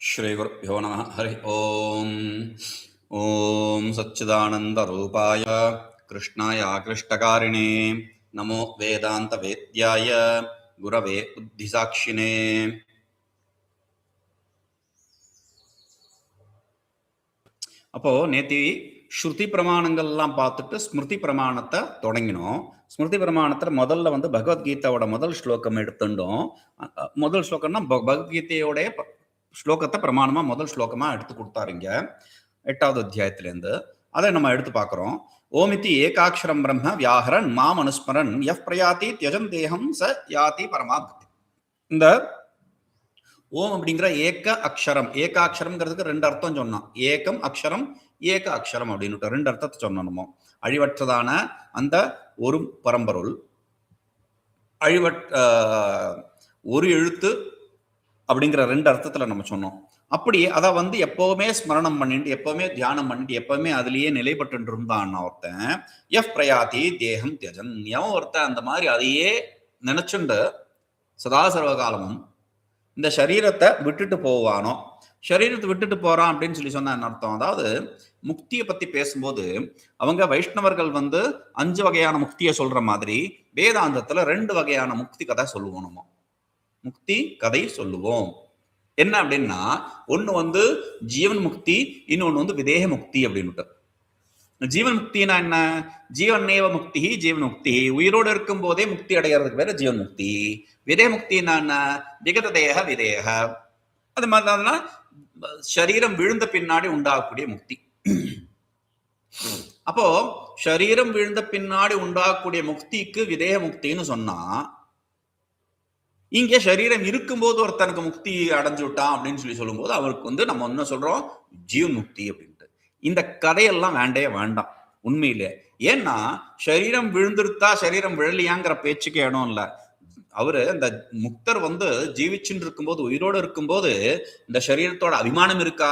श्रीगुरुभ्यो नमः हरिः ॐ ॐ सच्चिदानन्दरूपाय कृष्णाय कृष्टकारिणे नमो वेदान्तवेद्याय गुरवे बुद्धिसाक्षिणे அப்போ நேத்தி ஸ்ருதி பிரமாணங்கள்லாம் பார்த்துட்டு ஸ்மிருதி பிரமாணத்தை தொடங்கினோம் ஸ்மிருதி பிரமாணத்துல முதல்ல வந்து பகவத்கீதாவோட முதல் ஸ்லோகம் எடுத்துட்டோம் அ- அ- முதல் ஸ்லோகம்னா ப- பகவத்கீதையோடைய ப- ஸ்லோகத்தை பிரமாணமா முதல் ஸ்லோகமா எடுத்து கொடுத்தாருங்க எட்டாவது அத்தியாயத்திலேருந்து. அதை நம்ம எடுத்து பார்க்குறோம். ஓமிதி ஏகாட்சரம் பிரம்ம வியாஹரன் மாம் அனுஸ்மரன் எஃப் பிரயாத்தி தியஜம் தேகம் ச யாதி பரமாத்மதி. இந்த ஓம் அப்படிங்கிற ஏக அக்ஷரம் ஏகாட்சரம்ங்கிறதுக்கு ரெண்டு அர்த்தம் சொன்னான். ஏகம் அக்ஷரம் ஏக அக்ஷரம் அப்படின்னுட்டு ரெண்டு அர்த்தத்தை சொன்னோமோ அழிவற்றதான அந்த ஒரு பரம்பொருள். அழிவற் ஒரு எழுத்து அப்படிங்கிற ரெண்டு அர்த்தத்துல நம்ம சொன்னோம். அப்படி அதை வந்து எப்பவுமே ஸ்மரணம் பண்ணிட்டு எப்பவுமே தியானம் பண்ணிட்டு எப்பவுமே அதுலயே நிலைப்பட்டு இருந்தான் ஒருத்தன் எஃப் பிரயாதி தேகம் தியஜன் எவன் ஒருத்தன் அந்த மாதிரி அதையே நினைச்சுண்டு சதா சர்வகாலமும் இந்த சரீரத்தை விட்டுட்டு போவானோ சரீரத்தை விட்டுட்டு போறான் அப்படின்னு சொல்லி சொன்ன என்ன அர்த்தம்? அதாவது முக்தியை பத்தி பேசும்போது அவங்க வைஷ்ணவர்கள் வந்து அஞ்சு வகையான முக்தியை சொல்ற மாதிரி வேதாந்தத்துல ரெண்டு வகையான முக்தி கதை சொல்லுவோம் நம்ம. முக்தி கதை சொல்லுவோம். என்ன அப்படின்னா ஒன்று வந்து ஜீவன் முக்தி இன்னொன்று வந்து விதேக முக்தி அப்படின்னுட்டு. ஜீவன் முக்தினா என்ன? ஜீவனேவ முக்தி ஜீவன் முக்தி. உயிரோடு இருக்கும் போதே முக்தி அடைகிறதுக்கு வேற ஜீவன் முக்தி. விதே முக்தினா என்ன? விகத தேக விதேக. அது மாதிரி சரீரம் விழுந்த பின்னாடி உண்டாகக்கூடிய முக்தி. அப்போ சரீரம் விழுந்த பின்னாடி உண்டாகக்கூடிய முக்திக்கு விதேக முக்தின்னு சொன்னா இங்கே சரீரம் இருக்கும்போது ஒருத்தனுக்கு முக்தி அடைஞ்சு விட்டான் அப்படின்னு சொல்லி சொல்லும்போது அவருக்கு வந்து நம்ம என்ன சொல்றோம் ஜீவன் முக்தி அப்படின்ட்டு. இந்த கதையெல்லாம் வேண்டே வேண்டாம் உண்மையிலே. ஏன்னா சரீரம் விழுந்துருத்தா சரீரம் விழலையாங்கிற பேச்சுக்கு இடம் இல்லை. அவரு இந்த முக்தர் வந்து ஜீவிச்சுன்னு இருக்கும்போது உயிரோடு இருக்கும்போது இந்த சரீரத்தோட அபிமானம் இருக்கா?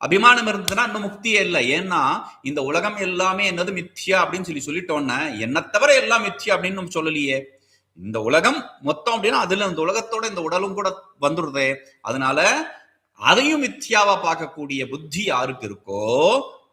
அபிமானம் இருந்ததுன்னா இன்னும் முக்தியே இல்லை. ஏன்னா இந்த உலகம் எல்லாமே என்னது மித்யா அப்படின்னு சொல்லி சொல்லிட்டோன்னே என்ன தவிர எல்லாம் மித்யா அப்படின்னு நம்ம சொல்லலையே. இந்த உலகம் மொத்தம் அப்படின்னா அதுல இந்த உலகத்தோட இந்த உடலும் கூட வந்துடுது அதனால அதையும் மித்யாவா பார்க்கக்கூடிய புத்தி யாருக்கு இருக்கோ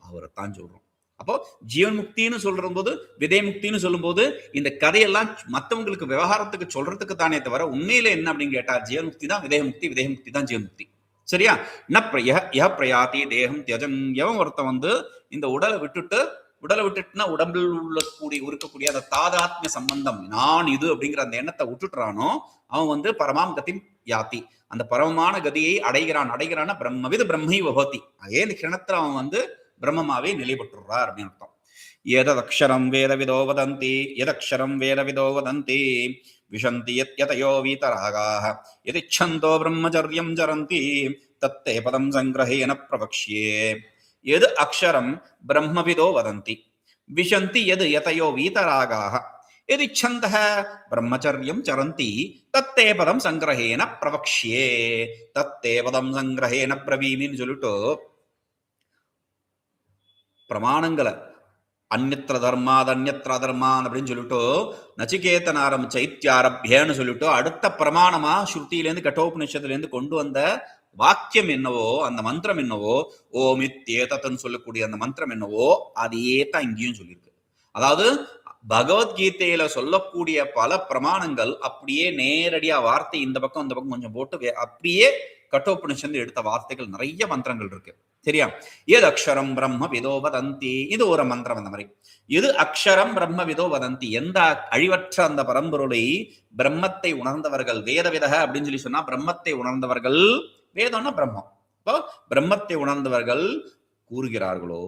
அவரை தான் சொல்றோம். அப்போ ஜீவன் முக்தின்னு சொல்ற போது விதை முக்தின்னு சொல்லும்போது இந்த கதையெல்லாம் மத்தவங்களுக்கு விவகாரத்துக்கு சொல்றதுக்கு தானே தவிர உண்மையில என்ன அப்படின்னு கேட்டா ஜீவன் முக்தி தான் விதய முக்தி விதய முக்தி தான் ஜீவன் முக்தி. சரியா? ந பிரய யஹ பிரயாதி தேகம் தியஜன் எவன் ஒருத்தன் வந்து இந்த உடலை விட்டுட்டு உடலை விட்டுட்டுனா உடம்பில் உள்ளக்கூடிய இருக்கக்கூடிய அந்த தாதாத்மிய சம்பந்தம் நான் இது அப்படிங்கிற அந்த எண்ணத்தை விட்டுட்டுறானோ அவன் வந்து பரமாம் கதி யாத்தி. அந்த பரமமான கதியை அடைகிறான். அடைகிறான்னா பிரம்மவித பிரம்மை வபதி அதே கிணத்துல அவன் வந்து பிரம்மமாவே நிலைபெற்றுறார் அப்படின்னு அர்த்தம். எததக்ஷரம் வேதவிதோ வதந்தி எதக்ஷரம் வேதவிதோ வதந்தி விஷந்தி யத்யதயோ வீதராகாக எதிச்சந்தோ பிரம்மச்சரியம் ஜரந்தி தத்தே பதம் சங்கிரஹேன பிரபக்ஷியே. எது அக்ஷரம் பிரம்மவிதோ வதந்தி. விஷந்தி எது எதையோ வீதராகாக. எது சந்தக பிரம்மச்சரியம் சரந்தி. தத்தே பதம் சங்கிரகேன பிரவக்ஷியே. தத்தே பதம் சங்கிரகேன பிரவீணின்னு சொல்லிட்டு பிரமாணங்களை அந்நத்திர தர்மாத் அந்நத்திர தர்மான் அப்படின்னு சொல்லிட்டு நச்சிகேத்தன் ஆரம்பிச்ச இத்தியாரபியன்னு அடுத்த பிரமாணமா ஸ்ருதியிலேருந்து கட்டோபனிஷத்துலேருந்து கொண்டு வந்த வாக்கியம் என்னவோ அந்த மந்திரம் என்னவோ ஓம் இத்தேதத்துன்னு சொல்லக்கூடிய அந்த மந்திரம் என்னவோ அதையே தான் இங்கேயும் சொல்லியிருக்கு. அதாவது பகவத்கீதையில சொல்லக்கூடிய பல பிரமாணங்கள் அப்படியே நேரடியா வார்த்தை இந்த பக்கம் இந்த பக்கம் கொஞ்சம் போட்டு அப்படியே கட்டோபனிஷந்து எடுத்த வார்த்தைகள் நிறைய மந்திரங்கள் இருக்கு. சரியா? எது அக்ஷரம் பிரம்ம விதோ வதந்தி? இது ஒரு மந்திரம் அந்த மாதிரி. இது அக்ஷரம் பிரம்ம விதோ வதந்தி? எந்த அழிவற்ற அந்த பரம்பொருளை பிரம்மத்தை உணர்ந்தவர்கள் வேதவிதக அப்படின்னு சொல்லி சொன்னா பிரம்மத்தை உணர்ந்தவர்கள் வேதம்னா பிரம்மம். இப்போ பிரம்மத்தை உணர்ந்தவர்கள் கூறுகிறார்களோ?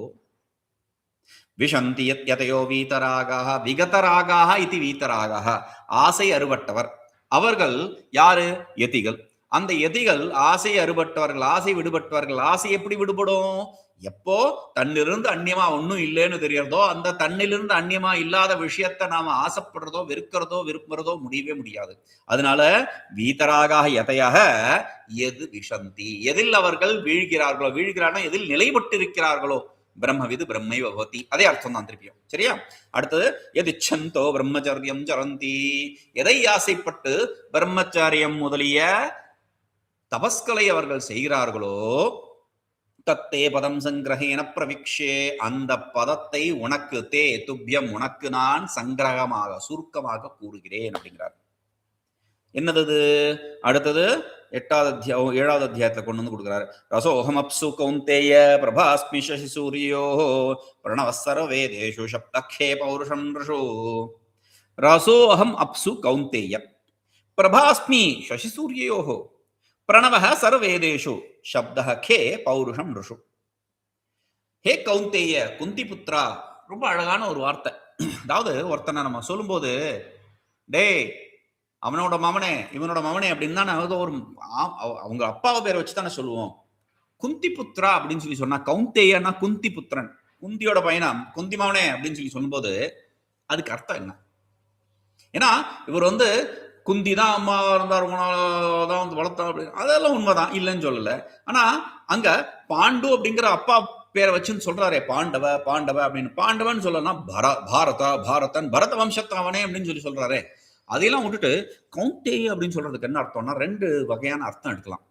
விஷந்தி யத் யதயோ வீதராகாக விகதராகாக இது வீதராகாக ஆசை அறுபட்டவர். அவர்கள் யாரு? எதிகள் அந்த எதிகள் ஆசை அறுபட்டவர்கள் ஆசை விடுபட்டவர்கள் ஆசை எப்படி விடுபடும்? எப்போ தன்னிலிருந்து அந்நியமா ஒன்றும் இல்லைன்னு தெரியறதோ அந்த தன்னிலிருந்து அந்நியமா இல்லாத விஷயத்தை நாம ஆசைப்படுறதோ வெறுக்கிறதோ விரும்புறதோ முடியவே முடியாது. அதனால வீதராக எதையாக? எது விஷந்தி. எதில் அவர்கள் வீழ்கிறார்களோ வீழ்கிறார்களோ எதில் நிலைபட்டிருக்கிறார்களோ பிரம்மவிது பிரம்மை பவதி அதே அர்த்தம் தான் திருப்பியும். சரியா? அடுத்தது எது இச்சந்தோ பிரம்மச்சரியம் சரந்தி. எதை ஆசைப்பட்டு பிரம்மச்சாரியம் முதலிய தபஸ்களை அவர்கள் செய்கிறார்களோ தத்தே பதம் சங்கிரகேன பிரவிக்ஷே. அந்த பதத்தை உனக்கு தே துப்பியம் உனக்கு நான் சங்கிரகமாக சுருக்கமாக கூறுகிறேன் அப்படிங்கிறார். என்னது அடுத்தது எட்டாவது அத்தியாயம் ஏழாவது அத்தியாயத்தை கொண்டு வந்து கொடுக்குறாரு. ரசோஹம் அப்சு கௌந்தேய பிரபாஸ்மி சசி சூரியோ பிரணவசர வேதேஷு சப்தக்ஷே பௌருஷம் ரிஷு. ரசோஹம் அப்சு கௌந்தேய பிரபாஸ்மி சசி சூரியோஹோ பிரணவ சர்வேதேஷு சப்தः கே பௌருஷம் ருஷு. ஹே கௌந்தேய குந்தி புத்ரா ரொம்ப அழகான ஒரு வார்த்தை. அதாவது ஒருத்தனை நம்ம சொல்லும்போது டேய் அவனோட மவனே இவனோட மவனே அப்படின்னு தானே அவங்க ஒரு அவங்க அப்பாவை பேரை வச்சு தானே சொல்லுவோம். குந்தி புத்ரா அப்படின்னு சொல்லி சொன்னா கௌந்தேயன்னா குந்தி புத்திரன் குந்தியோட பையனா குந்தி மவனே அப்படின்னு சொல்லி சொல்லும்போது அதுக்கு அர்த்தம் என்ன? ஏன்னா இவர் வந்து குந்தி தான் அம்மா இருந்தார் ரொம்ப தான் வந்து வளர்த்தா அப்படின்னு. அதெல்லாம் உண்மைதான். இல்லைன்னு சொல்லல. ஆனால் அங்கே பாண்டு அப்படிங்கிற அப்பா பேரை வச்சுன்னு சொல்றாரே பாண்டவ பாண்டவ அப்படின்னு. பாண்டவன் சொல்லலாம் பர பாரதா பாரதன் பரத வம்சத்தவனே அப்படின்னு சொல்லி சொல்றாரே. அதையெல்லாம் விட்டுட்டு கவுண்டே அப்படின்னு சொல்றதுக்கு என்ன அர்த்தம்னா ரெண்டு வகையான அர்த்தம் எடுக்கலாம்.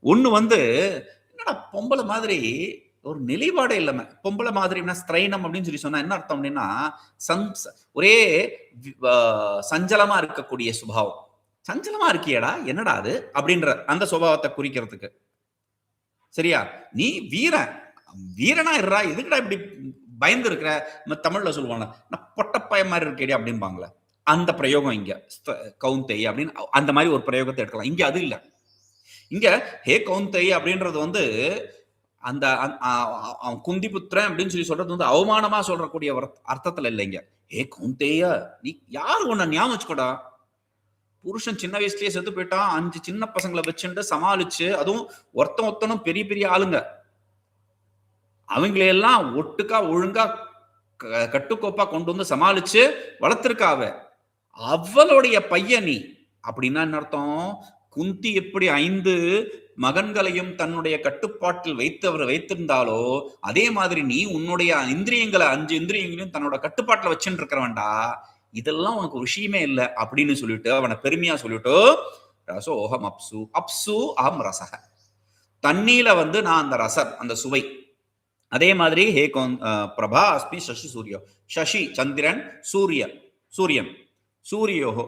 ஒன்று வந்து என்னடா பொம்பளை மாதிரி ஒரு நிலைப்பாடே இல்லாம பொம்பளை மாதிரினா ஸ்திரைனம் அப்படின்னு சொல்லி சொன்னா என்ன அர்த்தம் அப்படின்னா சம்ஸ் ஒரே வி- சஞ்சலமா இருக்கக்கூடிய சுபாவம். சஞ்சலமா இருக்கியேடா என்னடா அது? அப்படின்ற அந்த சுபாவத்தை குறிக்கிறதுக்கு. சரியா? நீ வீரன். வீரனா இருறா எதுக்குடா இப்படி பயந்து இருக்கிற நம்ம தமிழ்ல சொல்லுவாங்க நான் பொட்டப்பய மாதிரி இருக்கேடி அப்படிம்பாங்களே அந்த பிரயோகம் இங்க. கவுந்தை அப்படின்னு அந்த மாதிரி ஒரு பிரயோகத்தை எடுக்கலாம். இங்க அது இல்ல. இங்க ஹே கவுந்தை அப்படின்றது வந்து அந்த குந்தி புத்திரன் குந்திபுத்திரன் அப்படின்னு சொல்லி சொல்றது வந்து அவமானமா சொல்றக்கூடிய ஒரு அர்த்தத்துல இல்லைங்க ஹே கவுந்தேயா நீ யாரு உன்னை ஞாபகம் வச்சுக்கோடா? புருஷன் சின்ன வயசுலயே செத்து போயிட்டான் அஞ்சு சின்ன பசங்களை வச்சுட்டு சமாளிச்சு அதுவும் ஒருத்தன் ஒருத்தனும் பெரிய பெரிய ஆளுங்க. அவங்களையெல்லாம் ஒட்டுக்கா ஒழுங்கா க- கட்டுக்கோப்பா கொண்டு வந்து சமாளிச்சு வளர்த்திருக்காவ அவளுடைய பையன் நீ. அப்படின்னா என்ன அர்த்தம்? குந்தி எப்படி ஐந்து மகன்களையும் தன்னுடைய கட்டுப்பாட்டில் வைத்தவர் வைத்திருந்தாலோ அதே மாதிரி நீ உன்னுடைய இந்திரியங்களை அஞ்சு இந்திரியங்களையும் தன்னோட கட்டுப்பாட்டில் வச்சுட்டு இருக்கிறவன்டா இதெல்லாம் உனக்கு ஒரு விஷயமே இல்லை அப்படின்னு சொல்லிட்டு அவனை பெருமையா சொல்லிட்டு ரசோஹம் அப்சு. அப்சு அகம் ரசக தண்ணியில வந்து நான் அந்த ரசம் அந்த சுவை. அதே மாதிரி ஹே கோன் பிரபா அஸ்மி சசி சூரியோ. சசி சந்திரன் சூரியன் சூரியன். சூரியோகோ.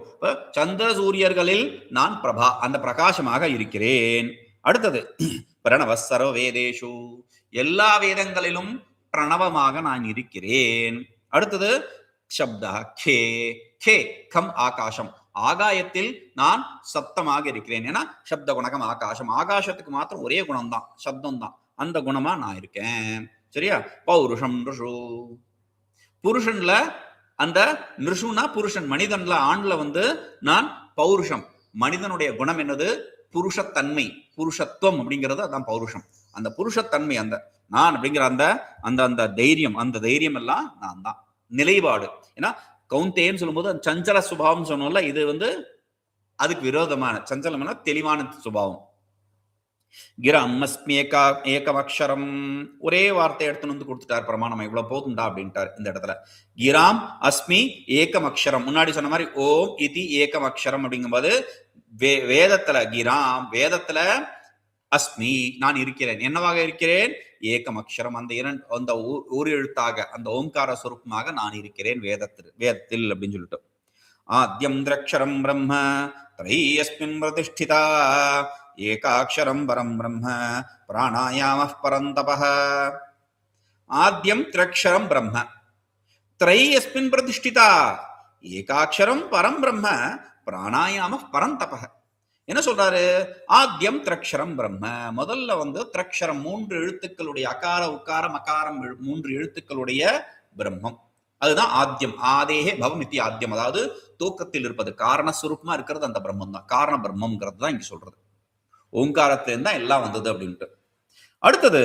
சந்திர சூரியர்களில் நான் பிரபா அந்த பிரகாசமாக இருக்கிறேன். அடுத்தது பிரணவ சரோ வேதேஷு எல்லா வேதங்களிலும் பிரணவமாக நான் இருக்கிறேன். அடுத்தது சப்தா கே கே கம் ஆகாசம் ஆகாயத்தில் நான் சப்தமாக இருக்கிறேன். ஏன்னா சப்த குணகம் ஆகாசம் ஆகாசத்துக்கு மாத்திரம் ஒரே குணம் தான் சப்தம் தான் அந்த குணமா நான் இருக்கேன். சரியா? பௌருஷம் ரிஷு. புருஷன்ல அந்த நிருஷுனா புருஷன். மனிதன்ல ஆண்ல வந்து நான் பௌருஷம். மனிதனுடைய குணம் என்னது? புருஷத்தன்மை. புருஷத்துவம் அப்படிங்கிறது அதான் பௌருஷம். அந்த புருஷத்தன்மை அந்த நான் அப்படிங்கிற அந்த அந்த அந்த தைரியம் அந்த தைரியம் எல்லாம் நான் தான் நிலைப்பாடு. ஏன்னா கவுந்தேன்னு சொல்லும்போது அந்த சஞ்சல சுபாவம் சொன்னோம்ல இது வந்து அதுக்கு விரோதமான சஞ்சலம்னா தெளிவான சுபாவம். கிரம் அஸ்மி ஏகா ஏகம் அக்ஷரம் ஒரே வார்த்தை எடுத்துன்னு வந்து கொடுத்துட்டார் பிரமாணம். இவ்வளவு போதுண்டா அப்படின்ட்டார் இந்த இடத்துல. கிராம் அஸ்மி ஏகம் அக்ஷரம் முன்னாடி சொன்ன மாதிரி ஓம் இதி ஏகம் அக்ஷரம் அப்படிங்கும்போது வே வேதத்துல கிராம் வேதத்துல அஸ்மி நான் இருக்கிறேன். என்னவாக இருக்கிறேன்? ஏகம் அக்ஷரம் அந்த இரண்டு அந்த ஊ- ஒரு எழுத்தாக அந்த ஓம்கார சொரூபமாக நான் இருக்கிறேன் வேதத்தில் வேதத்தில் அப்படின்னு சொல்லிட்டு. ஆத்யம் திரக்ஷரம் பிரம்ம திரையஸ்மின் பிரதிஷ்டிதா ஏகாட்சரம் பரம் பிரம்ம பிராணாயாம பரந்தப ஆத்யம் திரக்ஷரம் பிரம்ம திரையஸ்மின் பிரதிஷ்டிதா ஏகாட்சரம் பரம் பிரம்ம பிராணாயாம பரந்தபக என்ன சொல்றாரு? ஆத்தியம் திரக்ஷரம் பிரம்ம. முதல்ல வந்து திரக்ஷரம் மூன்று எழுத்துக்களுடைய அகார உக்காரம் அகாரம் மூன்று எழுத்துக்களுடைய பிரம்மம். அதுதான் ஆத்தியம் ஆதேகே பவமித்தி ஆத்தியம் அதாவது தூக்கத்தில் இருப்பது காரணஸ்வரூபமா இருக்கிறது அந்த பிரம்மம் தான் காரண பிரம்மம்ங்கிறது தான் இங்க சொல்றது. ஓங்காரத்திலேருந்து தான் எல்லாம் வந்தது அப்படின்ட்டு. அடுத்தது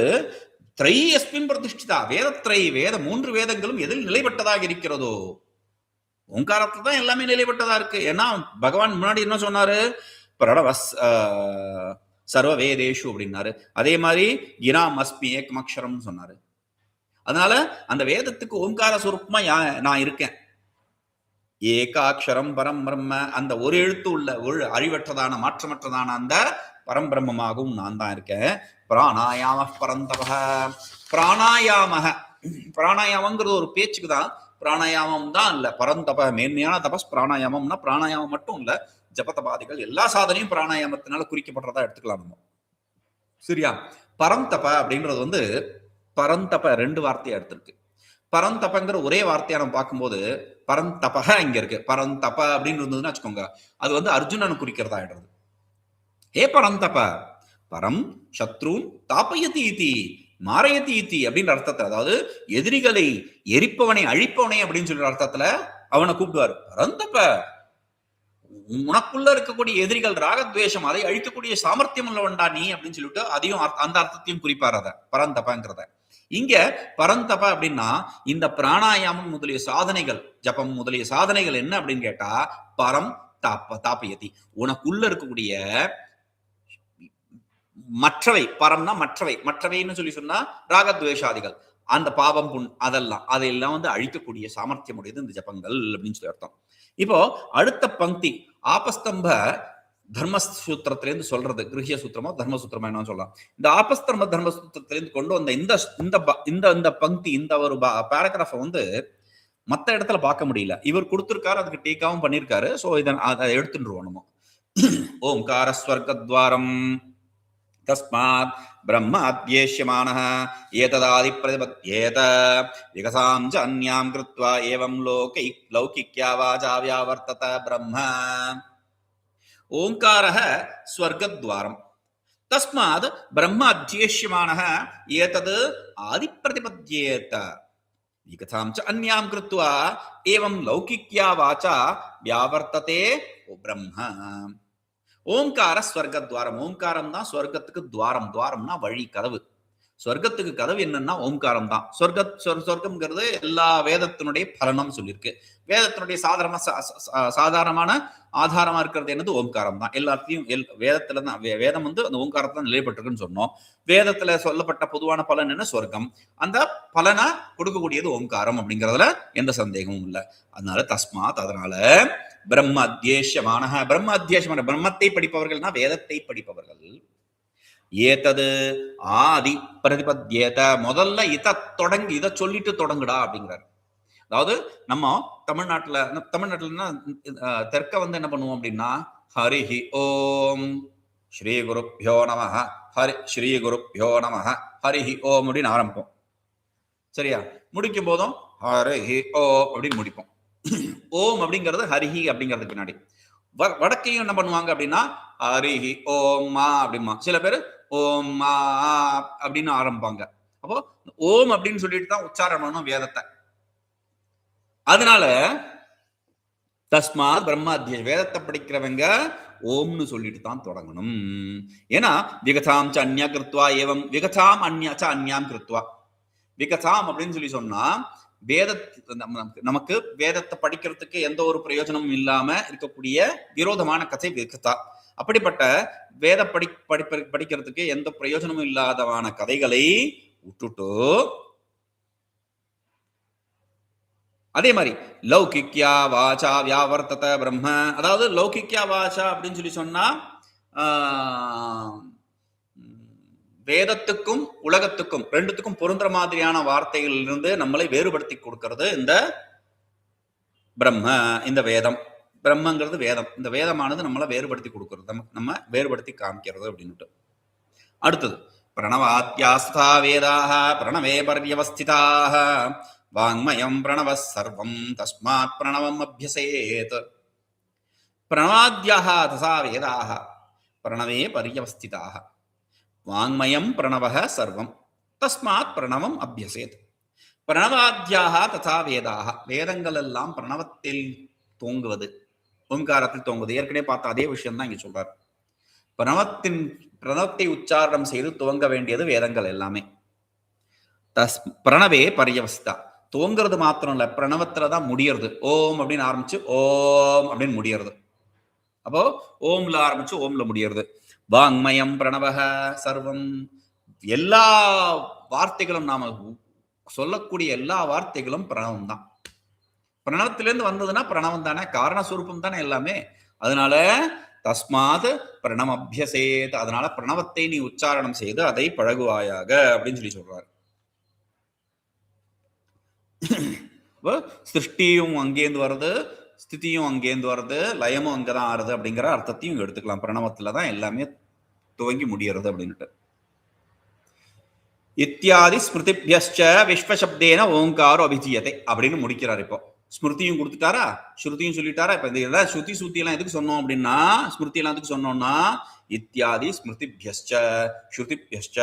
திரை எஸ்மின் பிரதிஷ்டிதா. வேதத்ரை வேத மூன்று வேதங்களும் எதில் நிலைப்பட்டதாக இருக்கிறதோ? ஓங்காரத்துல தான் எல்லாமே நிலைப்பட்டதா இருக்கு. ஏன்னா பகவான் முன்னாடி என்ன சொன்னாரு? பிரணவஸ் சர்வ வேதேஷு அப்படின்னாரு. அதே மாதிரி இனா மஸ்மி ஏக்மக்ஷரம் சொன்னாரு. அதனால அந்த வேதத்துக்கு ஓங்கார சுரூபமா யா- நான் இருக்கேன். ஏகாட்சரம் பரம் பிரம்ம அந்த ஒரு எழுத்து உள்ள ஒரு அழிவற்றதான மாற்றமற்றதான அந்த பரம்பிரம்மமாகவும் நான் தான் இருக்கேன். பிராணாயாம பரந்தப பிராணாயாமக பிராணாயாமங்கிறது ஒரு பேச்சுக்கு தான். பிராணாயாமம் தான் இல்ல பரந்தப மேன்மையான தபஸ் பிராணாயாமம்னா பிராணாயாமம் மட்டும் இல்லை ஜபதபாதிகள் எல்லா சாதனையும் பிராணாயாமத்தினால குறிக்கப்படுறதா எடுத்துக்கலாம் நம்ம. சரியா? பரந்தப அப்படின்றது வந்து பரந்தப ரெண்டு வார்த்தையா எடுத்திருக்கு. பரந்தபங்கிற ஒரே வார்த்தையா நம்ம பார்க்கும்போது பரந்தபக இங்க இருக்கு. பரந்தப அப்படின்னு இருந்ததுன்னு வச்சுக்கோங்க அது வந்து அர்ஜுனன் குறிக்கிறதா ஆயிடுறது. ஏ பரந்தப பரம் சத்ருன் தாப்பயத்தி இத்தி மாரயத்தி இத்தி அப்படின்ற அர்த்தத்துல அதாவது எதிரிகளை எரிப்பவனை அழிப்பவனை அப்படின்னு சொல்ற அர்த்தத்துல அவனை கூப்பிடுவார். பரந்தப உனக்குள்ள இருக்கக்கூடிய எதிரிகள் ராகத்வேஷம் அதை அழிக்கக்கூடிய சாமர்த்தியம் உள்ளவன்டா நீ அப்படின்னு சொல்லிட்டு அதையும் அந்த அர்த்தத்தையும் குறிப்பார் அதை பரந்தபங்கிறத. இங்க பரந்தப அப்படின்னா இந்த பிராணாயாமம் முதலிய சாதனைகள் ஜபம் முதலிய சாதனைகள் என்ன அப்படின்னு கேட்டா பரம் தாப்ப தாப்பயதி. உனக்குள்ள இருக்கக்கூடிய மற்றவை பரம்னா மற்றவை மற்றவைன்னு சொல்லி சொன்னா ராகத்வேஷாதிகள். அந்த பாவம் புண் அதெல்லாம் அதையெல்லாம் வந்து அழிக்கக்கூடிய சாமர்த்தியம் உடையது இந்த ஜபங்கள் அப்படின்னு சொல்லி அர்த்தம். இப்போ அடுத்த பங்கி ஆபஸ்தம்ப தர்மசூத்திரத்திலேருந்து சொல்றது கிருஹிய சூத்திரமோ தர்மசூத்திரமோ என்னன்னு சொல்லலாம். இந்த ஆபஸ்தர்ம தர்மசூத்திரத்திலேருந்து கொண்டு வந்த இந்த இந்த ப- இந்த இந்த பங்கி இந்த ஒரு பேராகிராஃபை வந்து மற்ற இடத்துல பார்க்க முடியல. இவர் கொடுத்துருக்காரு அதுக்கு டீக்காவும் பண்ணியிருக்காரு ஸோ இதை அதை எடுத்துட்டுருவோம் நம்ம. ஓம்கார ஸ்வர்கத்வாரம். தஸ்மாத் பிரம்ம அத்தியேஷ்யமானः ஏததாதி பிரதிபத்யேத விகசாம் ச அந்யாம் கிருத்வா ஏவம் லோகை லௌகிக்யா வாசா வியாவர்த்தத பிரம்ம ஓங்காரः ஸ்வர்கத்வாரம் தஸ்மாத் பிரம்ம அத்தியேஷ்யமானः ஏதத் ஆதிப்பிரதிபத்யேத விகசாம் ச அந்யாம் கிருத்வா ஏவம் லௌகிக்யா வாச்சா வியாவர்த்ததே ஓம்கார ஓம்கார ஸ்வர்கத்வாரம் ஓம்காரம் தான் ஸ்வர்க்கத்துக்கு துவாரம். துவாரம்னா வழி கதவு. சொர்க்கத்துக்கு கதவு என்னன்னா ஓம்காரம் தான் சொர்க்க சொர்- சொர்க்கம்ங்கிறது எல்லா வேதத்தினுடைய பலனம் சொல்லியிருக்கு வேதத்தினுடைய சாதாரண சா- சா- சாதாரணமான ஆதாரமா இருக்கிறது என்னது ஓம்காரம் தான் எல்லாத்தையும் எல் வேதத்துல தான் வேதம் வந்து அந்த ஓம்காரத்துல நிலைப்பட்டிருக்குன்னு சொன்னோம். வேதத்துல சொல்லப்பட்ட பொதுவான பலன் என்ன? சொர்க்கம். அந்த பலனா கொடுக்கக்கூடியது ஓம்காரம் அப்படிங்கிறதுல எந்த சந்தேகமும் இல்லை. அதனால தஸ்மாத் அதனால பிரம்ம அத்தியேஷமான பிரம்ம அத்தியேஷமான பிரம்மத்தை படிப்பவர்கள்னா வேதத்தை படிப்பவர்கள். ஏத்தது? ஆதி பிரதிபத்யேத. முதல்ல இதை தொடங்கி இதை சொல்லிட்டு தொடங்குடா அப்படிங்கிறார். அதாவது நம்ம தமிழ்நாட்டுல தமிழ்நாட்டுலன்னா தெற்க வந்து என்ன பண்ணுவோம் அப்படின்னா ஹரிஹி ஓம் ஸ்ரீ குருப்யோ நம. ஹரி ஸ்ரீ குருப்யோ நம. ஹரிஹி ஓம் அப்படின்னு ஆரம்பிப்போம். சரியா? முடிக்கும் போதும் ஹரிஹி ஓ அப்படின்னு முடிப்போம். ஓம் அப்படிங்கிறது ஹரிஹி அப்படிங்கிறதுக்கு பின்னாடி. வ- வடக்கையும் என்ன பண்ணுவாங்க அப்படின்னா ஹரிஹி ஓம் மா அப்படிமா சில பேர் ஓம் மா அப்படின்னு ஆரம்பிப்பாங்க. அப்போ ஓம் அப்படின்னு சொல்லிட்டு தான் உச்சாரணம் வேதத்தை. அதனால தஸ்மாத் பிரம்மாத்திய வேதத்தை படிக்கிறவங்க ஓம்னு சொல்லிட்டு தான் தொடங்கணும். ஏன்னா விகதாம் ச அந்யா கிருத்வா ஏவம் விகதாம் அந்யா ச அந்யாம் கிருத்வா. விகதாம் அப்படின்னு சொல்லி சொன்னா வேத நம்ம- நமக்கு வேதத்தை படிக்கிறதுக்கு எந்த ஒரு பிரயோஜனமும் இல்லாம இருக்கக்கூடிய விரோதமான கதை விகதா. அப்படிப்பட்ட வேத படி படிப்ப படிக்கிறதுக்கு எந்த பிரயோஜனமும் இல்லாதவான கதைகளை விட்டுட்டு அதே மாதிரி லௌகிக்யா வாச்சா வியாவர்த்தத பிரம்ம அதாவது லௌகிக்யா வாச்சா அப்படின்னு சொல்லி சொன்னா வேதத்துக்கும் உலகத்துக்கும் ரெண்டுத்துக்கும் பொருந்துற மாதிரியான வார்த்தைகளிலிருந்து நம்மளை வேறுபடுத்தி கொடுக்கறது இந்த பிரம்ம இந்த வேதம். பிரம்மங்கிறது வேதம். இந்த வேதமானது நம்மளை வேறுபடுத்தி கொடுக்கறது. நம்ம நம்ம வேறுபடுத்தி காமிக்கிறது அப்படின்னுட்டு. அடுத்தது பிரணவாத்தியாஸ்தா வேதாக பிரணவே பர்யவஸ்திதாக வாங்மயம் பிரணவ சர்வம் தஸ்மாத் பிரணவம் அபியசேத். பிரணவாத்தியாக தசா வேதாக பிரணவே பரியவஸ்திதாக வாங்மயம் பிரணவ சர்வம் தஸ்மாத் பிரணவம் அபியசேத். பிரணவாத்தியாக ததா வேதாக வேதங்கள் எல்லாம் பிரணவத்தில் தூங்குவது. ஓங்காரத்தில் துவங்குது ஏற்கனவே பார்த்த அதே விஷயம் தான் இங்க சொல்றாரு. பிரணவத்தின் பிரணவத்தை உச்சாரணம் செய்து துவங்க வேண்டியது வேதங்கள் எல்லாமே. தஸ் பிரணவே பரியவஸ்தா. துவங்குறது மாத்திரம் இல்லை பிரணவத்துல தான் முடியறது. ஓம் அப்படின்னு ஆரம்பிச்சு ஓம் அப்படின்னு முடியறது. அப்போ ஓம்ல ஆரம்பிச்சு ஓம்ல முடியறது. வாங்மயம் பிரணவக சர்வம். எல்லா வார்த்தைகளும் நாம சொல்லக்கூடிய எல்லா வார்த்தைகளும் பிரணவம் தான் பிரணவத்திலேருந்து வந்ததுன்னா பிரணவம் தானே? காரணஸ்வரூபம் தானே எல்லாமே. அதனால தஸ்மாத் பிரணமபியசேத். அதனால பிரணவத்தை நீ உச்சாரணம் செய்து அதை பழகுவாயாக அப்படின்னு சொல்லி சொல்றாரு. சிருஷ்டியும் அங்கேருந்து வருது ஸ்திதியும் அங்கேருந்து வருது லயமும் அங்கதான் ஆறுது அப்படிங்கிற அர்த்தத்தையும் எடுத்துக்கலாம். பிரணவத்தில் தான் எல்லாமே துவங்கி முடியறது அப்படின்ட்டு இத்தியாதி ஸ்மிருதிபியஸ்ச விஸ்வசப்தேன ஓங்காரோ அபிஜீயத்தை அப்படின்னு முடிக்கிறார் இப்போ. ஸ்மிருதியும் கொடுத்துட்டாரா? ஸ்ருதியும் சொல்லிட்டாரா? இப்ப இந்த ஏதாவது ஸ்ருதி ஸ்ருதி எல்லாம் எதுக்கு சொன்னோம் அப்படின்னா ஸ்மிருதி எல்லாம் எதுக்கு சொன்னோம்னா இத்தியாதி ஸ்மிருதிபியஸ்ச ஸ்ருதிபியஸ்ச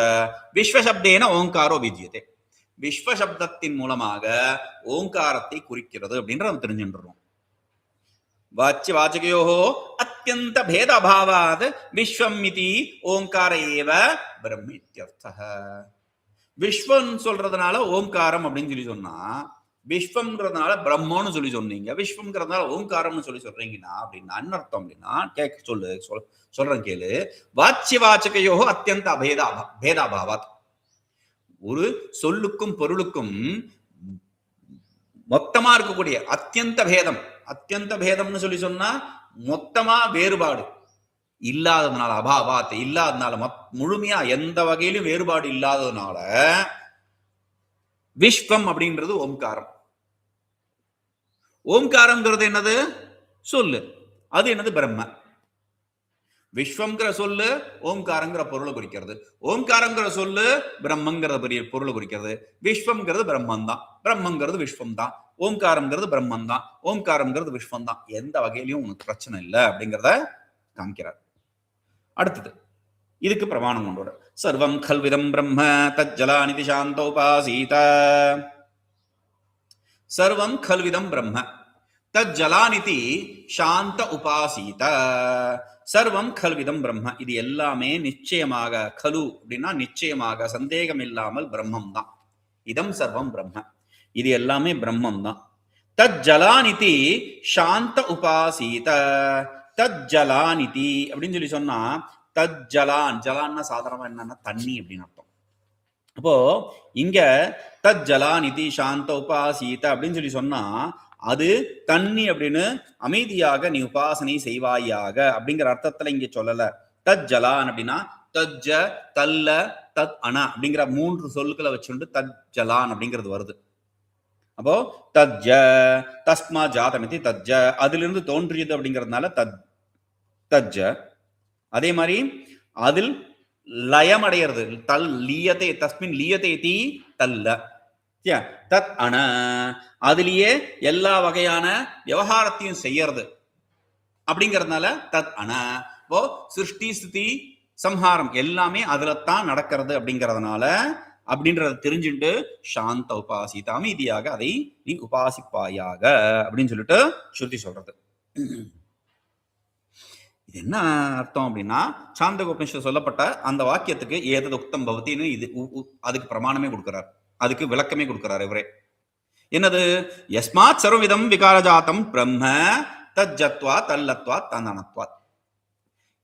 விஸ்வசப்தேன ஓங்காரோ விஜயத்தை விஸ்வசப்தத்தின் மூலமாக ஓங்காரத்தை குறிக்கிறது அப்படின்ற நம்ம தெரிஞ்சுன்றோம் வாச்சிய வாச்சகையோ அத்தியந்த பேதபாவாத் விஸ்வம் இதி ஓங்கார ஏவ பிரம்மித்யர்த்தः விஸ்வம் சொல்றதுனால ஓங்காரம் அப்படின்னு சொல்லி சொன்னா விஸ்வம்ங்கிறதுனால பிரம்மன்னு சொல்லி சொன்னீங்க. விஸ்வம்ங்கிறதுனால ஓங்காரம்னு சொல்லி சொல்றீங்கன்னா அப்படின்னா என்ன அர்த்தம் அப்படின்னா கேட்க சொல்லு சொல் சொல்றேன் கேளு. வாட்சி வாச்சகையோ அத்தியந்த அபேத பேதாபாவாத். ஒரு சொல்லுக்கும் பொருளுக்கும் மொத்தமா இருக்கக்கூடிய அத்தியந்த பேதம் அத்தியந்த பேதம்னு சொல்லி சொன்னா மொத்தமா வேறுபாடு. இல்லாததுனால அபாவாத் இல்லாததுனால மொத்- முழுமையா எந்த வகையிலும் வேறுபாடு இல்லாததுனால விஸ்வம் அப்படின்றது ஓம்காரம் ஓம்காரங்கிறது என்னது? சொல்லு. அது என்னது? பிரம்ம. விஸ்வங்கிற சொல்லு ஓம்காரங்கிற பொருளை குறிக்கிறது. ஓம்காரங்கிற சொல்லு பிரம்மங்கிற பெரிய பொருளை குறிக்கிறது. விஸ்வம்ங்கிறது பிரம்மன் தான் பிரம்மங்கிறது விஸ்வம் தான் ஓம்காரம்ங்கிறது பிரம்மன் தான் ஓம்காரம்ங்கிறது விஸ்வம் தான் எந்த வகையிலையும் உனக்கு பிரச்சனை இல்லை அப்படிங்கிறத காமிக்கிறார். அடுத்தது இதுக்கு பிரமாணம் கொண்டு வர சர்வம் கல்விதம் பிரம்ம தஜ்ஜலாநிதி சாந்தோபாசீத. சர்வம் கல்விதம் பிரம்ம. தஜ்ஜலாநிதி சாந்த உபாசீத சர்வம் கல்விதம் பிரம்ம இது எல்லாமே நிச்சயமாக கலு அப்படின்னா நிச்சயமாக சந்தேகம் இல்லாமல் பிரம்மம் தான் இதம் சர்வம் பிரம்ம இது எல்லாமே பிரம்மம் தான் தஜ்ஜலாநிதி சாந்த உபாசீத। தஜ்ஜலாநிதி அப்படின்னு சொல்லி சொன்னா தஜ்ஜலான் ஜலான்னா சாதாரணமா என்னன்னா தண்ணி அப்படின்னு அர்த்தம். அப்போ இங்க தஜ்ஜலாநிதி சாந்த உபாசீத அப்படின்னு சொல்லி சொன்னா அது தண்ணி அப்படின்னு அமைதியாக நீ உபாசனை செய்வாயாக அப்படிங்கிற அர்த்தத்துல இங்க சொல்லல. தஜ்ஜலான் அப்படின்னா தஜ்ஜ தல்ல தத் அன அப்படிங்கிற மூன்று சொல்லுகளை வச்சுண்டு தத் தஜ்ஜலான் அப்படிங்கிறது வருது. அப்போ தஜ்ஜ தஸ்மா ஜாதமிதி தஜ்ஜ அதிலிருந்து தோன்றியது அப்படிங்கிறதுனால தத் தஜ்ஜ அதே மாதிரி அதில் லயம் அடையிறது தல் லீயத்தை தஸ்மின் லீயத்தை தீ தல்ல. தத் அன அதுலயே எல்லா வகையான விவகாரத்தையும் செய்யறது. அப்படிங்கறதுனால தத் அன இப்போ சிருஷ்டி ஸ்திதி சம்ஹாரம் எல்லாமே அதுலத்தான் தான் நடக்கிறது அப்படிங்கறதுனால அப்படின்றத தெரிஞ்சுட்டு சாந்த உபாசிதா அமைதியாக அதை நீ உபாசிப்பாயாக அப்படின்னு சொல்லிட்டு ஸ்ருதி சொல்றது. இது என்ன அர்த்தம் அப்படின்னா சாந்த உபனிஷத்து சொல்லப்பட்ட அந்த வாக்கியத்துக்கு ஏதது உக்தம் பவத்தின்னு இது உ- உ- அதுக்கு பிரமாணமே கொடுக்குறாரு. அதுக்கு விளக்கமே கொடுக்கிறார் இவரே. என்னது? யஸ்மாத் சர்வவிதம் விகாரஜாத்தம் பிரம்ம தஜ்ஜத்வா தல்லத்வா தந்தனத்வா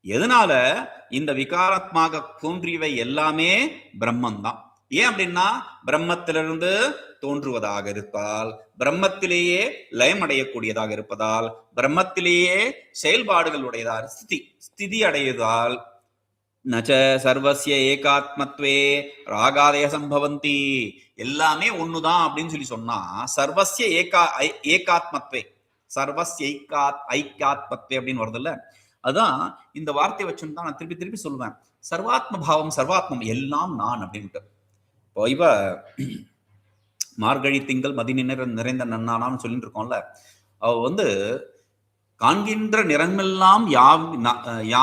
எதனால இந்த விகாரத்மாக தோன்றியவை எல்லாமே பிரம்மந்தான். ஏன் அப்படின்னா பிரம்மத்திலிருந்து தோன்றுவதாக இருப்பால் பிரம்மத்திலேயே லயம் அடையக்கூடியதாக இருப்பதால் பிரம்மத்திலேயே செயல்பாடுகள் உடையதால் ஸ்திதி ஸ்திதி அடையதால் நச்ச சர்வசிய ஏகாத்மத்வே ராகாதய சம்பவந்தி எல்லாமே ஒண்ணுதான் அப்படின்னு சொல்லி சொன்னா சர்வசிய ஏகா ஐ- ஏகாத்மத்வே. சர்வசிய ஐக்காத் ஐக்கியாத்மத்வே அப்படின்னு வருதுல்ல. அதான் இந்த வார்த்தையை வச்சுன்னு தான் நான் திருப்பி திருப்பி சொல்லுவேன். சர்வாத்ம பாவம் சர்வாத்மம் எல்லாம் நான் அப்படின்ட்டு இப்போ இவ மார்கழி திங்கள் மதி நிறைந்த நன்னானான்னு சொல்லிட்டு இருக்கோம்ல. அவ வந்து காண்கின்ற நிறமெல்லாம் யாம் யா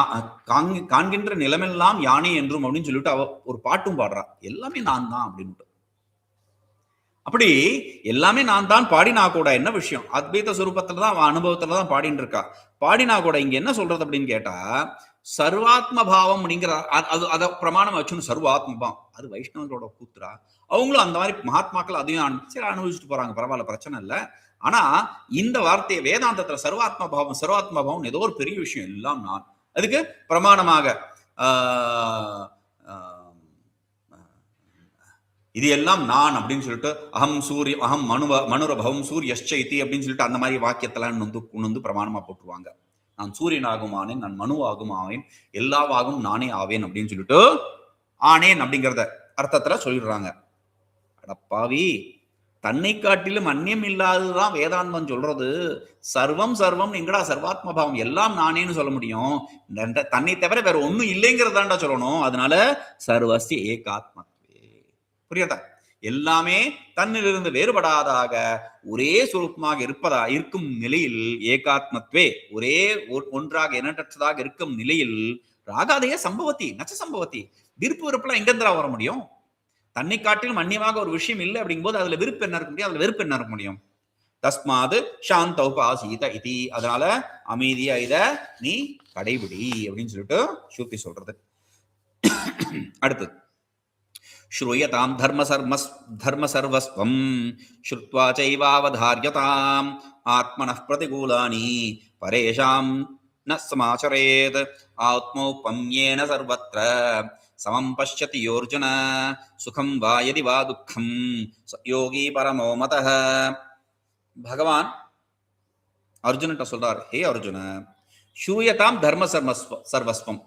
காண்கின்ற நிலமெல்லாம் யானை என்றும் அப்படின்னு சொல்லிட்டு அவ ஒரு பாட்டும் பாடுறா. எல்லாமே நான் தான் அப்படின்ட்டு அப்படி எல்லாமே நான் தான் பாடினா கூட என்ன விஷயம்? அத்வைத சுரூபத்துல தான் அவன் அனுபவத்துல தான் பாடின்னு இருக்கா. பாடினா கூட இங்க என்ன சொல்றது அப்படின்னு கேட்டா சர்வாத்ம பாவம் அப்படிங்கிற அது அதை பிரமாணம் வச்சுன்னு சர்வாத்ம பாவம். அது வைஷ்ணவர்களோட கூத்துரா அவங்களும் அந்த மாதிரி மகாத்மாக்கள் அதையும் சரி அனுபவிச்சுட்டு போறாங்க. பரவாயில்ல பிரச்சனை இல்லை. ஆனா இந்த வார்த்தையை வேதாந்தத்துல சர்வாத்ம பாவம் சர்வாத்ம பாவம் ஏதோ ஒரு பெரிய விஷயம் எல்லாம் நான். அதுக்கு பிரமாணமாக ஆஹ், இது எல்லாம் நான் அப்படின்னு சொல்லிட்டு அகம் சூரிய அகம் மனுவ மனுரபவம் சூரியஷ்சைத்தி அப்படின்னு சொல்லிட்டு அந்த மாதிரி வாக்கியத்தெல்லாம் கொண்டு வந்து கொண்டு வந்து பிரமாணமா போட்டுருவாங்க. நான் சூரியனாகும் ஆனேன் நான் மனுவாகும் ஆவேன் எல்லாவாகும் நானே ஆவேன் அப்படின்னு சொல்லிட்டு ஆனேன் அப்படிங்கிறத அர்த்தத்துல சொல்லிடுறாங்க. அடப்பாவி! தன்னை காட்டிலும் அந்நியம் இல்லாததுதான் வேதாந்தம் சொல்றது. சர்வம் சர்வம் எங்கடா சர்வாத்ம பாவம்? எல்லாம் நானேன்னு சொல்ல முடியும். இந்த தன்னை தவிர வேற ஒண்ணும் இல்லைங்கிறதாண்டா சொல்லணும். அதனால சர்வஸ்தி ஏகாத்மத்வே. புரியுதா? எல்லாமே தன்னிலிருந்து வேறுபடாதாக ஒரே சுரூபமாக இருப்பதா இருக்கும் நிலையில் ஏகாத்மத்வே. ஒரே ஒன்றாக எண்ணற்றதாக இருக்கும் நிலையில் ராகாதைய சம்பவத்தி நச்ச சம்பவத்தி. விருப்பு வெறுப்புலாம் எங்கெந்திரா வர முடியும்? தன்னை காட்டிலும் அந்நியமாக ஒரு விஷயம் இல்லை அப்படிங்கும்போது அதுல விருப்பம் என்ன இருக்க முடியும்? அதுல வெறுப்பு என்ன இருக்க முடியும்? தஸ்மாது சாந்தௌபா சீத இதி. அதனால அமைதியா இத நீ கடைபிடி அப்படின்னு சொல்லிட்டு ஸ்ருதி சொல்றது. அடுத்தது. ஸ்ரூயதாம் தர்ம சர்மஸ் தர்ம சர்வஸ்வம். ஸ்ருத்வா செய்வாவதாரியதாம் ஆத்மன பிரதிகூலானி. பரேஷாம் ந சமாச்சரேத். சமம் பசியதி யோர்ஜுன சுகம் வா எதி வா துக்கம் யோகி பரமோ மத பகவான் அர்ஜுன்கிட்ட சொல்றார் ஹே அர்ஜுன ஷூயதாம் தர்ம சர்வஸ்வ சர்வஸ்வம்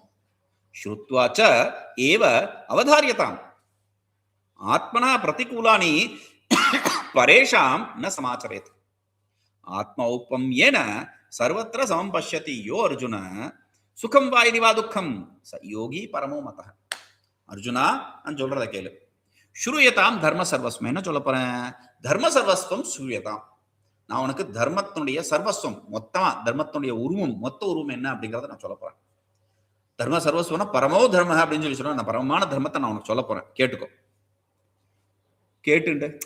ஸ்ருத்வாச்ச ஏவ அவதாரியதாம் ஆத்மனா பிரதிகூலானி பரேஷாம் ந சமாச்சரேத் ஆத்ம உப்பம் ஏன சர்வத்திர சமம் பசியதி யோ அர்ஜுன சுகம் வா இது வா துக்கம் ச யோகி பரமோ மதः அர்ஜுனா நான் சொல்றத கேளு. ஸ்ரூயதாம் தர்ம சர்வஸ்வம் என்ன சொல்ல போறேன்? தர்ம சர்வஸ்வம் சூரியதாம். நான் உனக்கு தர்மத்தினுடைய சர்வஸ்வம் மொத்தமா தர்மத்தினுடைய உருவம் மொத்த உருவம் என்ன அப்படிங்கறத நான் சொல்ல போறேன். தர்ம சர்வஸ்வம்னா பரமோ தர்ம அப்படின்னு சொல்லி சொன்னா நான் பரமமான தர்மத்தை நான் உனக்கு சொல்ல போறேன். கேட்டுக்கோ. கேட்டுண்டு.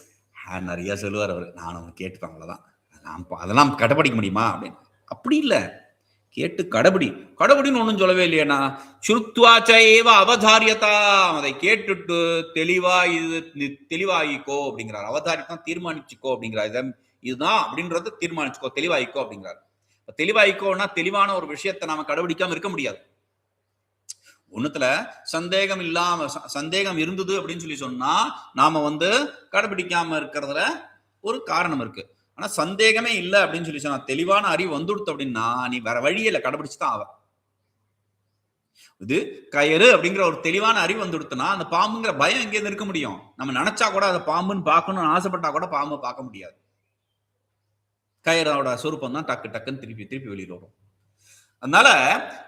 நிறைய சொல்லுவார் அவர். நான் அவனை கேட்டுப்பேன் அவ்வளவுதான். அதெல்லாம் ப- அதெல்லாம் கடைப்பிடிக்க முடியுமா அப்படின்னு. அப்படி இல்லை. கேட்டு கடபடி கடபடின்னு ஒன்றும் சொல்லவே இல்லையேண்ணா. சுருத்வாச்ச ஏவ அதை கேட்டுட்டு தெளிவா இது தெளிவாயிக்கோ அப்படிங்கிறார். அவதாரியத்தான் தீர்மானிச்சுக்கோ அப்படிங்கிறார். இதை இதுதான் அப்படின்றத தீர்மானிச்சுக்கோ தெளிவாயிக்கோ அப்படிங்கிறார். தெளிவாயிக்கோன்னா தெளிவான ஒரு விஷயத்தை நாம கடைபிடிக்காம இருக்க முடியாது. ஒண்ணுத்துல சந்தேகம் இல்லாம சந்தேகம் இருந்தது அப்படின்னு சொல்லி சொன்னா நாம வந்து கடைபிடிக்காம இருக்கிறதுல ஒரு காரணம் இருக்கு. ஆனா சந்தேகமே இல்லை அப்படின்னு சொல்லி சொன்னா தெளிவான அறிவு வந்துடுத்து அப்படின்னா நீ வேற வழியே இல்லை கடைபிடிச்சு தான் ஆவ. இது கயறு அப்படிங்கிற ஒரு தெளிவான அறிவு வந்துடுத்துனா அந்த பாம்புங்கிற பயம் எங்கேயிருந்து இருக்க முடியும்? நம்ம நினைச்சா கூட அதை பாம்புன்னு பார்க்கணும்னு ஆசைப்பட்டா கூட பாம்பை பார்க்க முடியாது. கயரோட சொரூபம் தான் டக்கு டக்குன்னு திருப்பி திருப்பி வெளியில வரும். அதனால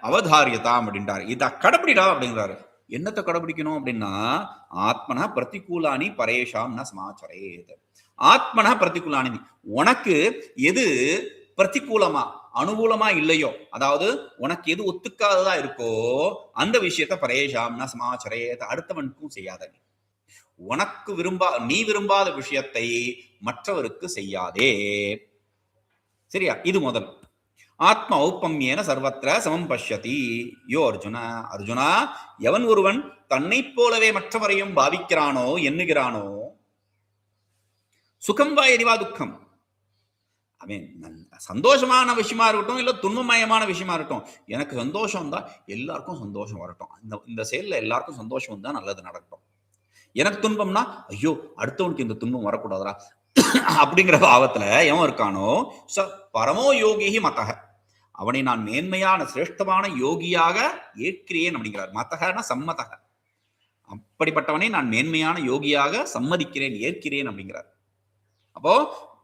அவதாரியதாம் அப்படின்றாரு. இதை கடைபிடிடா அப்படிங்கிறாரு. என்னத்தை கடைபிடிக்கணும் அப்படின்னா ஆத்மனா பிரதிகூலானி பரேஷாம்னா ந ஆத்மனா பிரதிகூலானி. உனக்கு எது பிரதிகூலமா அனுகூலமா இல்லையோ அதாவது உனக்கு எது ஒத்துக்காததா இருக்கோ அந்த விஷயத்த பரேஷாம் சமாச்சரேத அடுத்தவனுக்கும் செய்யாத நீ. உனக்கு விரும்பா நீ விரும்பாத விஷயத்தை மற்றவருக்கு செய்யாதே. சரியா? இது முதல். ஆத்ம ஔப்பம்யேன சர்வத்திர சமம் பஷ்யதி. யோ அர்ஜுனா அர்ஜுனா எவன் ஒருவன் தன்னைப் போலவே மற்றவரையும் பாவிக்கிறானோ எண்ணுகிறானோ சுகம் வா எரிவா துக்கம். அவன் சந்தோஷமான விஷயமா இருக்கட்டும் இல்ல துன்பமயமான விஷயமா இருக்கட்டும் எனக்கு சந்தோஷம் தான் எல்லாருக்கும் சந்தோஷம் வரட்டும். இந்த இந்த செயல்ல எல்லாருக்கும் சந்தோஷம் தான் நல்லது நடக்கட்டும். எனக்கு துன்பம்னா ஐயோ அடுத்தவனுக்கு இந்த துன்பம் வரக்கூடாதுடா அப்படிங்கிற பாவத்துல எவன் இருக்கானோ ச பரமோ யோகி மத்தக அவனை நான் மேன்மையான சிரேஷ்டமான யோகியாக ஏற்கிறேன் அப்படிங்கிறார். மத்தகனா சம்மதக அப்படிப்பட்டவனை நான் மேன்மையான யோகியாக சம்மதிக்கிறேன் ஏற்கிறேன் அப்படிங்கிறார். அப்போ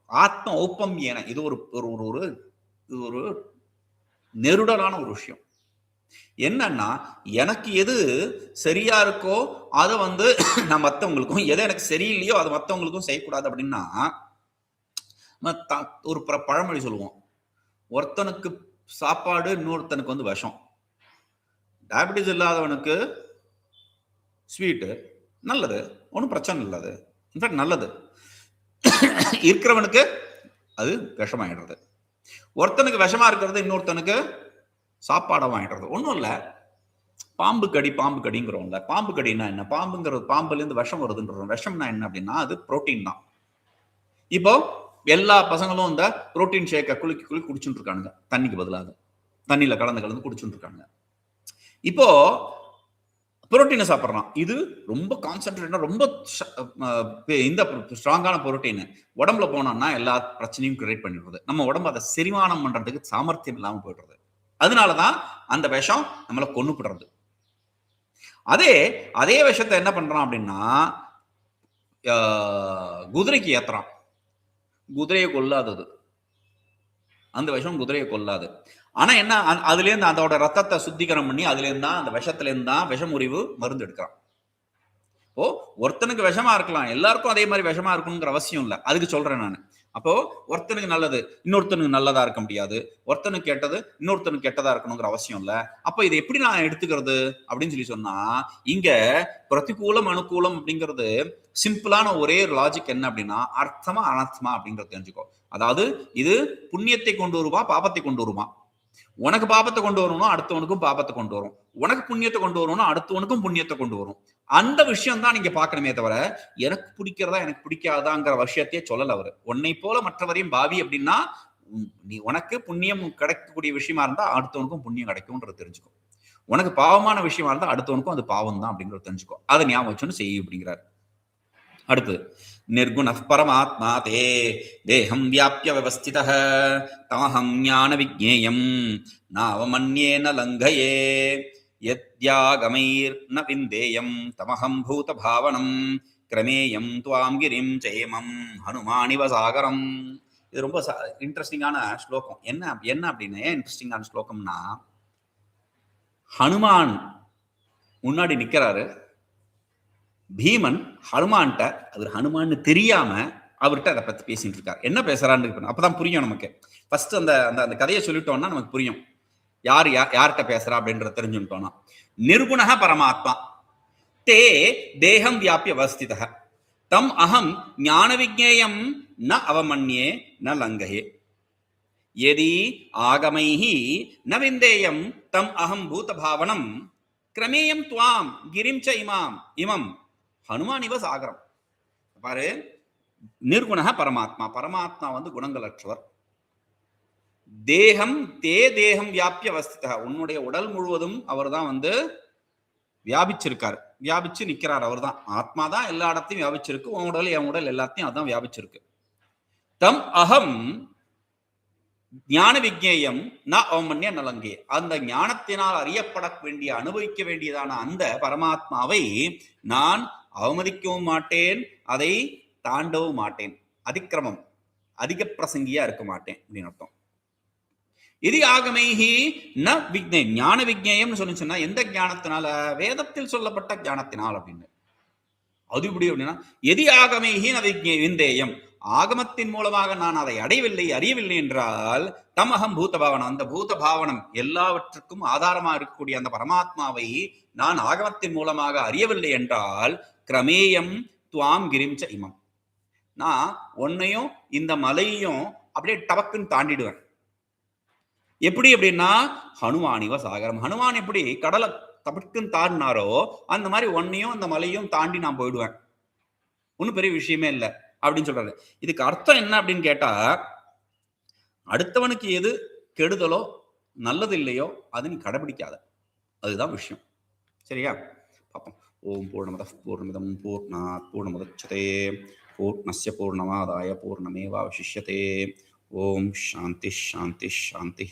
ஆத்ம ஓப்பம் என இது ஒரு ஒரு ஒரு ஒரு இது ஒரு நெருடலான ஒரு விஷயம். என்னன்னா எனக்கு எது சரியா இருக்கோ அதை வந்து நான் மற்றவங்களுக்கும் எது எனக்கு சரியில்லையோ அதை மற்றவங்களுக்கும் செய்யக்கூடாது அப்படின்னா ஒரு ப- பழமொழி சொல்லுவோம். ஒருத்தனுக்கு சாப்பாடு இன்னொருத்தனுக்கு வந்து விஷம். டயபிட்டிஸ் இல்லாதவனுக்கு ஸ்வீட்டு நல்லது. ஒன்றும் பிரச்சனை இல்லை அது. இன்ஃபேக்ட் நல்லது. இருக்கிறவனுக்கு அது விஷமாயிடுறது. ஒருத்தனுக்கு விஷமா இருக்கிறது இன்னொருத்தனுக்கு சாப்பாடை வாங்கிடுறது. ஒன்றும் இல்லை. பாம்பு கடி பாம்பு கடிங்கிறோம்ல. பாம்பு கடினா என்ன? பாம்புங்கிறது பாம்புலேருந்து விஷம் வருதுன்றோம். விஷம்னா என்ன அப்படின்னா அது புரோட்டீன் தான். இப்போ எல்லா பசங்களும் இந்த புரோட்டீன் ஷேக்கை குலுக்கி குலுக்கி குடிச்சுட்டு இருக்கானுங்க. தண்ணிக்கு பதிலாக. தண்ணியில் கலந்து கலந்து குடிச்சுட்டு இருக்காங்க இப்போ புரோட்டீனை சாப்பிட்றான். இது ரொம்ப கான்சென்ட்ரேட்டா ரொம்ப இந்த ஸ்ட்ராங்கான புரோட்டீன் உடம்புல போனோம்னா எல்லா பிரச்சனையும் கிரியேட் பண்ணிடுறது. நம்ம உடம்பு அதை செரிமானம் பண்றதுக்கு சாமர்த்தியம் இல்லாமல் போயிடுறது. அதனாலதான் அந்த விஷம் நம்மளை கொன்னுப்படுறது அதே அதே விஷத்தை என்ன பண்றான் அப்படின்னா குதிரைக்கு ஏத்துறான். குதிரையை கொல்லாதது. அந்த விஷம் குதிரையை கொல்லாது. ஆனா என்ன அதுலேருந்து அதோட ரத்தத்தை சுத்திகரம் பண்ணி அதுலேருந்து தான் அந்த விஷத்துலேருந்து தான் தான் விஷமுறிவு மருந்து எடுக்கிறான். ஓ ஒருத்தனுக்கு விஷமா இருக்கலாம். எல்லாருக்கும் அதே மாதிரி விஷமா இருக்கணுங்கிற அவசியம் இல்லை. அதுக்கு சொல்றேன் நான். அப்போ ஒருத்தனுக்கு நல்லது இன்னொருத்தனுக்கு நல்லதா இருக்க முடியாது. ஒருத்தனுக்கு கெட்டது இன்னொருத்தனுக்கு கெட்டதா இருக்கணுங்கிற அவசியம் இல்ல. அப்ப இதை எப்படி நான் எடுத்துக்கிறது? அப்படின்னு சொல்லி சொன்னா இங்க பிரதிகூலம் அனுகூலம் அப்படிங்கிறது சிம்பிளான ஒரே லாஜிக் என்ன அப்படின்னா அர்த்தமா அனர்த்தமா அப்படிங்கறத தெரிஞ்சுக்கோ. அதாவது இது புண்ணியத்தை கொண்டு வருமா பாபத்தை கொண்டு வருமா? உனக்கு பாபத்தை கொண்டு வரணும் அடுத்தவனுக்கும் பாபத்தை கொண்டு வரும். உனக்கு புண்ணியத்தை கொண்டு வரணும் அடுத்தவனுக்கும் புண்ணியத்தை கொண்டு வரும். அந்த விஷயம் தான் நீங்க பார்க்கணுமே தவிர எனக்கு பிடிக்கிறதா எனக்கு பிடிக்காதாங்கிற விஷயத்தையே சொல்லல அவரு. உன்னை போல மற்றவரையும் பாவி அப்படின்னா நீ உனக்கு புண்ணியம் கிடைக்கக்கூடிய விஷயமா இருந்தா அடுத்தவனுக்கும் புண்ணியம் கிடைக்கும்ன்றது தெரிஞ்சுக்கும் உனக்கு பாவமான விஷயமா இருந்தா அடுத்தவனுக்கும் அது பாவம் தான் அப்படிங்கறத தெரிஞ்சுக்கோ. அதை ஞாபகம் வச்சுன்னு செய்ய அப்படிங்கிறார். அடுத்து நிர்குண பரமாத்மா தே தேகம் வியாபிய வியவஸ்தித தமஹம் ஞான விஜேயம் நாவமன்யேன லங்கயே யத்யாகமைர் ந விந்தேயம் தமஹம் பூத பாவனம் கிரமேயம் துவாம் கிரிம் ஜெயமம் ஹனுமானிவ சாகரம். இது ரொம்ப இன்ட்ரெஸ்டிங்கான ஸ்லோகம். என்ன என்ன அப்படின்னு ஏன் இன்ட்ரெஸ்டிங்கான ஸ்லோகம்னா ஹனுமான் முன்னாடி நிற்கிறாரு பீமன் ஹனுமான்கிட்ட அவர் ஹனுமான்னு தெரியாம அவர்கிட்ட அதை பத்தி பேசிட்டு இருக்கார். என்ன பேசுறான்னு இருக்கணும் அப்பதான் புரியும் நமக்கு. ஃபர்ஸ்ட் அந்த அந்த அந்த கதையை சொல்லிட்டோம்னா நமக்கு புரியும். யார் யார் யார்கிட்ட பேசுறா அப்படின்றத தெரிஞ்சுட்டோம்னா நிர்குணக பரமாத்மா. தே தேகம் வியாபிய அவஸ்தித தம் அகம் ஞான விஜேயம் ந அவமன்யே ந லங்கஹே. எதி ஆகமைஹி ந விந்தேயம் தம் அகம் பூத பாவனம் கிரமேயம் துவாம் கிரிம் இமாம். இமம். ஹனுமான் இவ சாகரம். பாரு நிர்குணக பரமாத்மா. பரமாத்மா வந்து குணங்களற்றவர். தேகம் தே தேகம் வியாபிய அவஸ்தித. உன்னுடைய உடல் முழுவதும் அவர் தான் வந்து வியாபிச்சிருக்காரு. வியாபிச்சு நிற்கிறார் அவர் தான் ஆத்மா தான் எல்லா இடத்தையும் வியாபிச்சிருக்கு. உன் உடல் என் உடல் எல்லாத்தையும் அதான் வியாபிச்சிருக்கு. தம் அகம் ஞான விஜேயம் ந அவமன்ய நலங்கே. அந்த ஞானத்தினால் அறியப்பட வேண்டிய அனுபவிக்க வேண்டியதான அந்த பரமாத்மாவை நான் அவமதிக்கவும் மாட்டேன் அதை தாண்டவும் மாட்டேன். அதிக்கிரமம் அதிக பிரசங்கியா இருக்க மாட்டேன் அப்படின்னு அர்த்தம். இது ஆகமைஹி ந விக்னே ஞான விக்னேயம்னு சொல்லி சொன்னா எந்த ஞானத்தினால? வேதத்தில் சொல்லப்பட்ட ஞானத்தினால் அப்படின்னு. அது இப்படி அப்படின்னா எதி ஆகமைஹி ந விக்னே விந்தேயம். ஆகமத்தின் மூலமாக நான் அதை அடையவில்லை அறியவில்லை என்றால் தமகம் பூத பாவனம் அந்த பூத பாவனம் எல்லாவற்றுக்கும் ஆதாரமாக இருக்கக்கூடிய அந்த பரமாத்மாவை நான் ஆகமத்தின் மூலமாக அறியவில்லை என்றால் கிரமேயம் துவாம் கிரிம்ச இமம். நான் உன்னையும் இந்த மலையையும் அப்படியே டபக்குன்னு தாண்டிடுவேன். எப்படி அப்படின்னா ஹனுமானிவ சாகரம். ஹனுமான் எப்படி கடலை தபக்குன்னு தாண்டினாரோ அந்த மாதிரி ஒன்னையும் அந்த மலையும் தாண்டி நான் போயிடுவேன். ஒன்றும் பெரிய விஷயமே இல்லை அப்படின்னு சொல்றாரு. இதுக்கு அர்த்தம் என்ன அப்படின்னு கேட்டா அடுத்தவனுக்கு எது கெடுதலோ நல்லது இல்லையோ அது நீ கடைபிடிக்காத அதுதான் விஷயம். சரியா? ఓం పూర్ణమద పూర్ణమిదం పూర్ణాత్ పూర్ణముదచ్చతే పూర్ణస్య పూర్ణమాదాయ పూర్ణమేవాశిష్యతే ఓం శాంతి శాంతి శాంతి